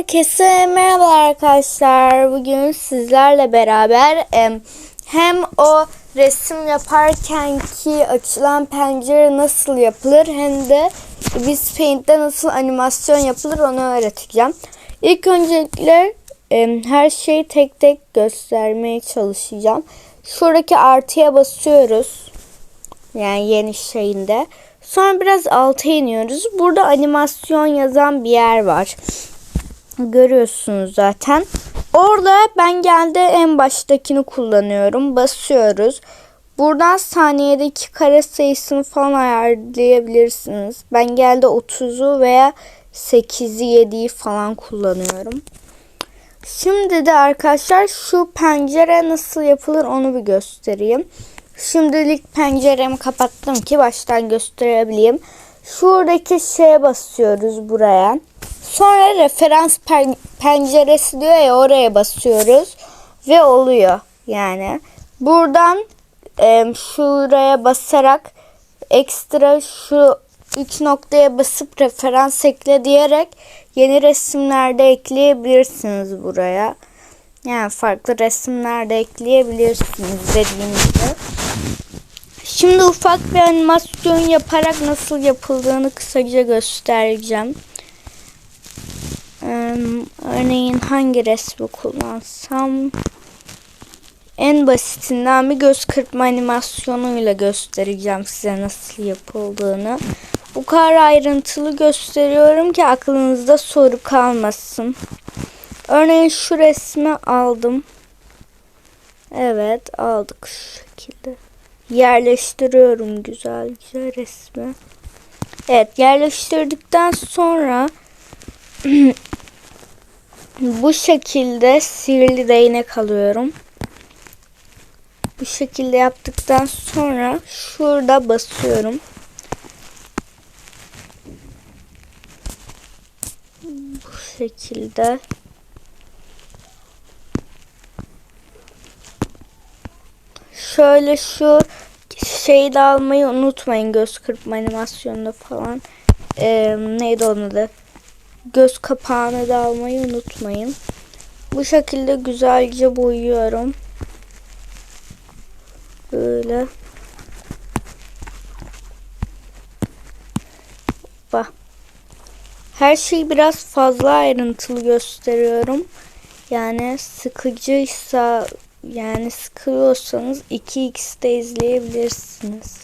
Herkese merhaba arkadaşlar. Bugün sizlerle beraber em, hem o resim yaparken ki açılan pencere nasıl yapılır hem de biz Paint'te nasıl animasyon yapılır onu öğreteceğim. İlk öncelikle her şeyi tek tek göstermeye çalışacağım. Şuradaki artıya basıyoruz. Yani yeni şeyinde. Sonra biraz alta iniyoruz. Burada animasyon yazan bir yer var. Görüyorsunuz zaten. Orada ben geldi en baştakini kullanıyorum. Basıyoruz. Buradan saniyedeki kare sayısını falan ayarlayabilirsiniz. Ben geldi 30'u veya 8'i 7'yi falan kullanıyorum. Şimdi de arkadaşlar şu pencere nasıl yapılır onu bir göstereyim. Şimdilik penceremi kapattım ki baştan gösterebileyim. Şuradaki şeye basıyoruz buraya. Sonra referans pen- penceresi diyor ya oraya basıyoruz ve oluyor yani. Buradan e, şuraya basarak ekstra şu üç noktaya basıp referans ekle diyerek yeni resimlerde ekleyebilirsiniz buraya. Yani farklı resimlerde ekleyebilirsiniz dediğim gibi. Şimdi ufak bir animasyon yaparak nasıl yapıldığını kısaca göstereceğim. Örneğin hangi resmi kullansam en basitinden bir göz kırpma animasyonuyla göstereceğim size nasıl yapıldığını. Bu kadar ayrıntılı gösteriyorum ki aklınızda soru kalmasın. Örneğin şu resmi aldım. Evet aldık şu şekilde. Yerleştiriyorum güzelce resmi. Evet yerleştirdikten sonra bu şekilde sihirli değnek alıyorum. Bu şekilde yaptıktan sonra şurada basıyorum. Bu şekilde. Şöyle şu şeyi de almayı unutmayın göz kırpma animasyonunda falan. Ee, neydi onun adı? Göz kapağını da almayı unutmayın. Bu şekilde güzelce boyuyorum. Böyle. Bak. Her şeyi biraz fazla ayrıntılı gösteriyorum. Yani sıkıcıysa yani sıkılıyorsanız 2x'de izleyebilirsiniz.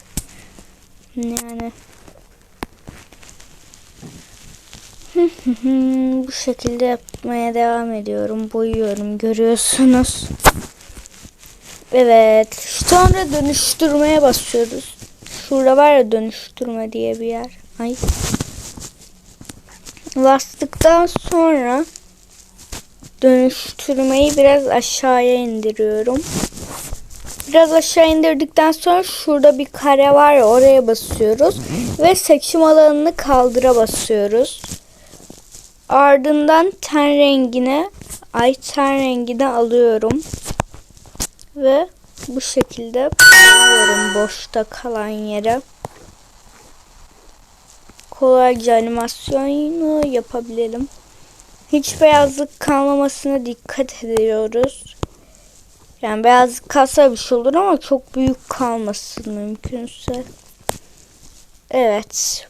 Yani bu şekilde yapmaya devam ediyorum. Boyuyorum görüyorsunuz. Evet. Sonra dönüştürmeye basıyoruz. Şurada var ya dönüştürme diye bir yer. Ay. Bastıktan sonra dönüştürmeyi biraz aşağıya indiriyorum. Biraz aşağı indirdikten sonra şurada bir kare var ya oraya basıyoruz. Ve seçim alanını kaldıra basıyoruz. Ardından ten rengine ay ten rengini alıyorum. Ve bu şekilde koyuyorum boşta kalan yere. Kolayca animasyonu yapabilirim. Hiç beyazlık kalmamasına dikkat ediyoruz. Yani beyazlık kalsa bir şey olur ama çok büyük kalmasın mümkünse. Evet.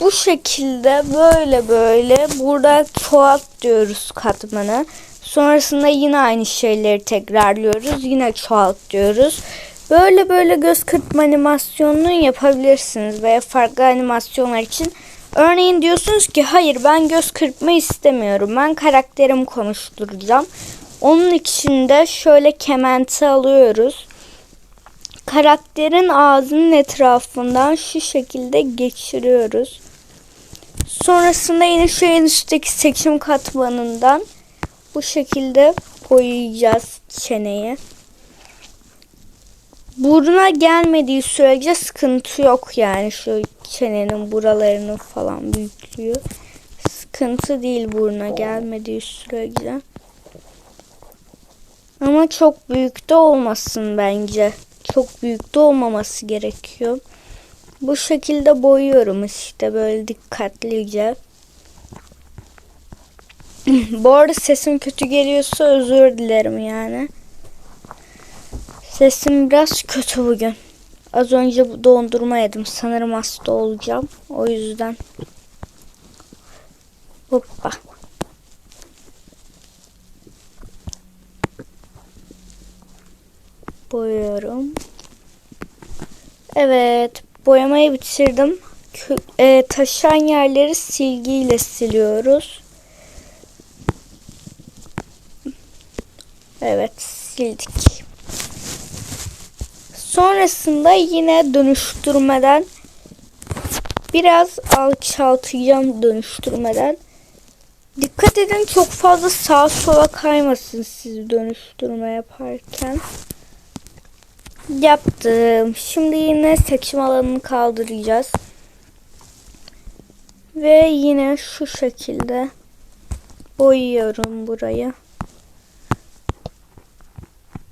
Bu şekilde böyle böyle burada çoğalt diyoruz katmanı. Sonrasında yine aynı şeyleri tekrarlıyoruz. Yine çoğalt diyoruz. Böyle böyle göz kırpma animasyonunu yapabilirsiniz veya farklı animasyonlar için. Örneğin diyorsunuz ki hayır ben göz kırpma istemiyorum. Ben karakterimi konuşturacağım. Onun için de şöyle kementi alıyoruz. Karakterin ağzının etrafından şu şekilde geçiriyoruz. Sonrasında yine şu en üstteki seçim katmanından bu şekilde boyayacağız çeneyi. Buruna gelmediği sürece sıkıntı yok yani şu çenenin buralarının falan büyüklüğü. Sıkıntı değil buruna gelmediği sürece. Ama çok büyük de olmasın bence. Çok büyük de olmaması gerekiyor. Bu şekilde boyuyorum işte böyle dikkatlice. Bu arada sesim kötü geliyorsa özür dilerim yani. Sesim biraz kötü bugün. Az önce dondurma yedim. Sanırım hasta olacağım. O yüzden. Hoppa. Boyuyorum. Evet. Boyamayı bitirdim. E, taşan yerleri silgiyle siliyoruz. Evet sildik. Sonrasında yine dönüştürmeden biraz alçaltacağım dönüştürmeden. Dikkat edin çok fazla sağa sola kaymasın siz dönüştürme yaparken. Yaptım. Şimdi yine seçim alanını kaldıracağız. Ve yine şu şekilde boyuyorum burayı.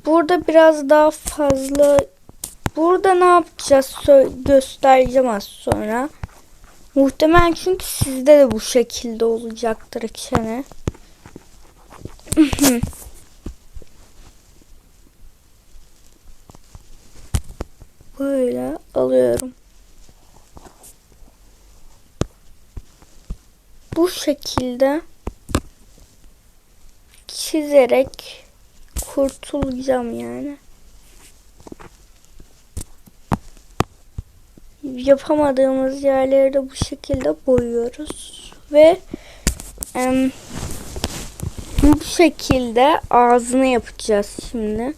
Burada biraz daha fazla burada ne yapacağız göstereceğim az sonra. Muhtemelen çünkü sizde de bu şekilde olacaktır çene. Böyle alıyorum. Bu şekilde çizerek kurtulacağım yani. Yapamadığımız yerleri de bu şekilde boyuyoruz ve em, bu şekilde ağzını yapacağız şimdi.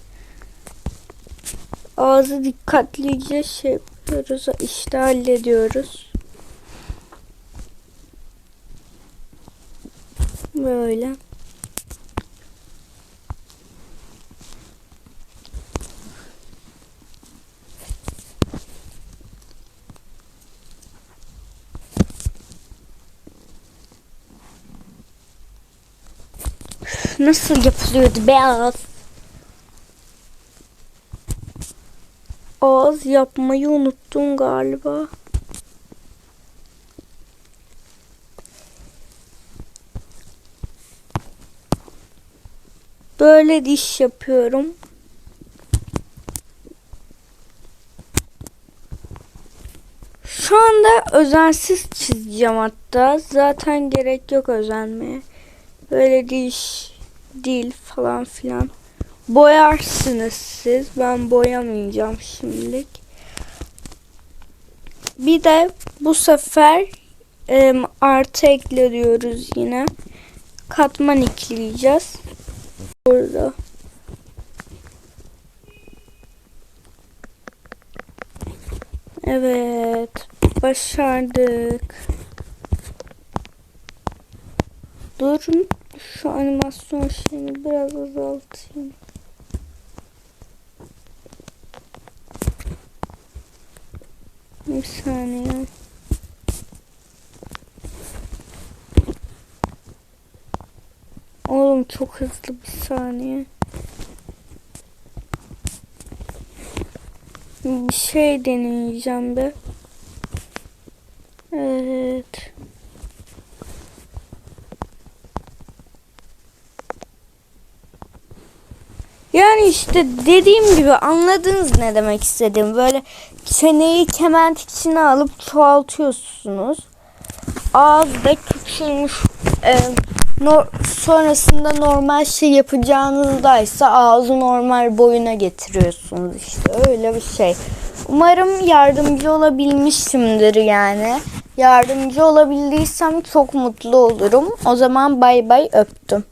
Ağzı dikkatlice şey yapıyoruz. işte hallediyoruz. Böyle. Nasıl yapılıyordu beyaz? Ağız yapmayı unuttum galiba. Böyle diş yapıyorum. Şu anda özensiz çizeceğim hatta. Zaten gerek yok özenmeye. Böyle diş, dil falan filan. Boyarsınız siz. Ben boyamayacağım şimdilik. Bir de bu sefer e, artı ekliyoruz yine. Katman ekleyeceğiz. Burada. Evet. Başardık. Durun. Şu animasyon şeyini biraz azaltayım. Bir saniye. Oğlum çok hızlı bir saniye. Bir şey deneyeceğim be. Evet. Yani işte dediğim gibi anladınız ne demek istediğim. Böyle çeneyi kement içine alıp çoğaltıyorsunuz. Ağız da küçülmüş. E, no, sonrasında normal şey yapacağınızdaysa ağzı normal boyuna getiriyorsunuz işte öyle bir şey. Umarım yardımcı olabilmişimdir yani. Yardımcı olabildiysem çok mutlu olurum. O zaman bay bay öptüm.